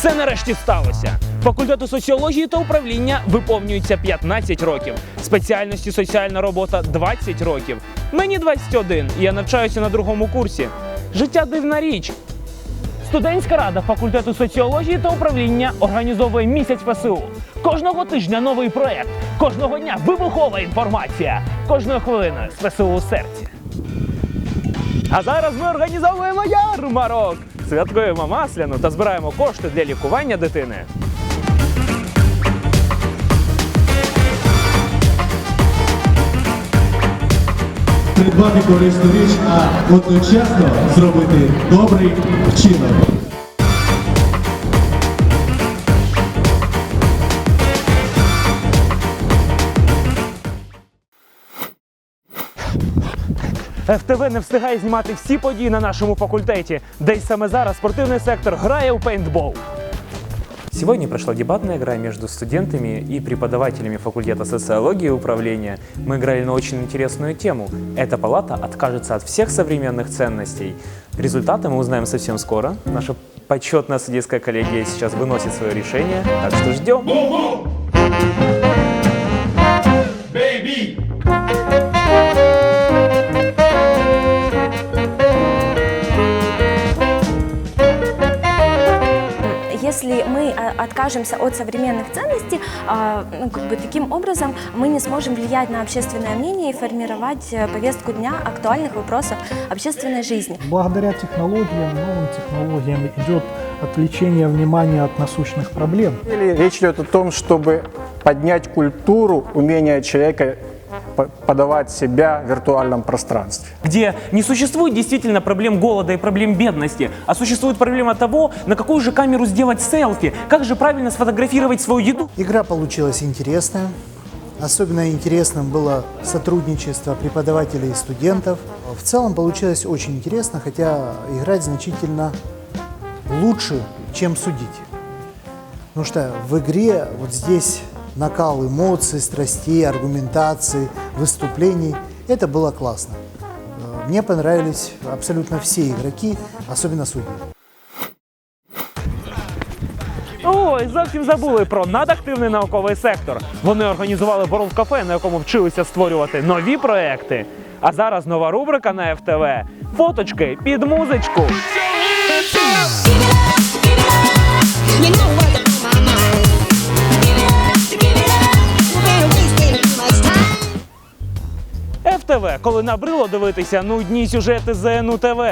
Це нарешті сталося. Факультету соціології та управління виповнюється 15 років. Спеціальності соціальна робота 20 років. Мені 21, і я навчаюся на другому курсі. Життя дивна річ. Студентська рада факультету соціології та управління організовує місяць ФСУ. Кожного тижня новий проект, кожного дня вибухова інформація, кожної хвилини з ФСУ у серці. А зараз ми організовуємо ярмарок, святкуємо масляну та збираємо кошти для лікування дитини. придбати корисну річ, а одночасно зробити добрий вчинок. ФТВ не встигає знімати всі події на нашому факультеті, де й саме зараз спортивний сектор грає у пейнтбол. Сегодня прошла дебатная игра между студентами и преподавателями факультета социологии и управления. Мы играли на очень интересную тему. Эта палата откажется от всех современных ценностей. Результаты мы узнаем совсем скоро. Наша почетная судейская коллегия сейчас выносит свое решение, так что ждем. Если мы а, откажемся от современных ценностей, а, ну, как бы таким образом мы не сможем влиять на общественное мнение и формировать э, повестку дня актуальных вопросов общественной жизни. Благодаря технологиям, новым технологиям идет отвлечение внимания от насущных проблем. Или Речь идет о том, чтобы поднять культуру умения человека подавать себя в виртуальном пространстве. где не существует действительно проблем голода и проблем бедности, а существует проблема того, на какую же камеру сделать селфи, как же правильно сфотографировать свою еду. Игра получилась интересная. Особенно интересным было сотрудничество преподавателей и студентов. В целом получилось очень интересно, хотя играть значительно лучше, чем судить. Потому что в игре вот здесь накал эмоций, страстей, аргументации, выступлений. Это было классно. Э, Мне понравились абсолютно все игроки, особенно судьи. Ой, зовсім забули про надактивний науковий сектор. Вони організували World кафе, на якому вчилися створювати нові проекти. А зараз нова рубрика на ФТВ. Фоточки під музичку. ФТВ, коли набрило дивитися нудні сюжети ЗНУ ТВ.